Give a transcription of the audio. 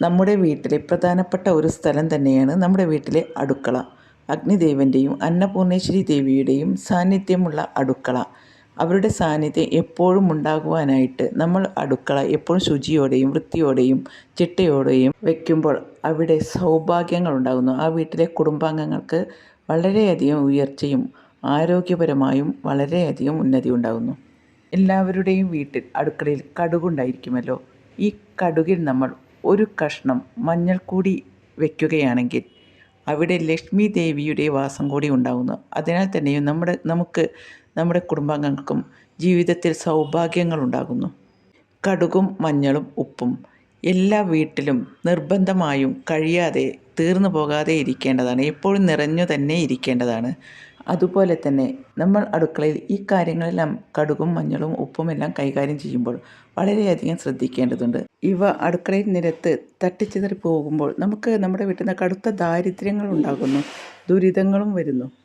നമ്മുടെ വീട്ടിലെ പ്രധാനപ്പെട്ട ഒരു സ്ഥലം തന്നെയാണ് നമ്മുടെ വീട്ടിലെ അടുക്കള. അഗ്നിദേവന്റെയും അന്നപൂർണേശ്വരി ദേവിയുടെയും സാന്നിധ്യമുള്ള അടുക്കള. അവരുടെ സാന്നിധ്യം എപ്പോഴും ഉണ്ടാകുവാനായിട്ട് നമ്മൾ അടുക്കള എപ്പോഴും ശുചിയോടെയും വൃത്തിയോടെയും ചിട്ടയോടെയും വയ്ക്കുമ്പോൾ അവിടെ സൗഭാഗ്യങ്ങൾ ഉണ്ടാകുന്നു. ആ വീട്ടിലെ കുടുംബാംഗങ്ങൾക്ക് വളരെയധികം ഉയർച്ചയും ആരോഗ്യപരമായും വളരെയധികം ഉന്നതി ഉണ്ടാകുന്നു. എല്ലാവരുടെയും വീട്ടിൽ അടുക്കളയിൽ കടുകുണ്ടായിരിക്കുമല്ലോ. ഈ കടുകിൽ നമ്മൾ ഒരു കഷ്ണം മഞ്ഞൾ കൂടി വയ്ക്കുകയാണെങ്കിൽ അവിടെ ലക്ഷ്മി ദേവിയുടെ വാസം കൂടി ഉണ്ടാകുന്നു അതിനാൽ തന്നെയും നമ്മുടെ നമുക്ക് നമ്മുടെ കുടുംബാംഗങ്ങൾക്കും ജീവിതത്തിൽ സൗഭാഗ്യങ്ങൾ ഉണ്ടാകുന്നു. കടുകും മഞ്ഞളും ഉപ്പും എല്ലാ വീട്ടിലും നിർബന്ധമായും കഴിയാതെ തീർന്നു പോകാതെ ഇരിക്കേണ്ടതാണ്. എപ്പോഴും നിറഞ്ഞു തന്നെ ഇരിക്കേണ്ടതാണ്. അതുപോലെ തന്നെ നമ്മൾ അടുക്കളയിൽ ഈ കാര്യങ്ങളെല്ലാം കടുകും മഞ്ഞളും ഉപ്പുമെല്ലാം കൈകാര്യം ചെയ്യുമ്പോൾ വളരെയധികം ശ്രദ്ധിക്കേണ്ടതുണ്ട്. ഇവ അടുക്കളയിൽ നിരത്ത് തട്ടിച്ചിതറി പോകുമ്പോൾ നമുക്ക് നമ്മുടെ വീട്ടിൽ നിന്ന് കടുത്ത ദാരിദ്ര്യങ്ങൾ ഉണ്ടാകുന്നു. ദുരിതങ്ങളും വരുന്നു.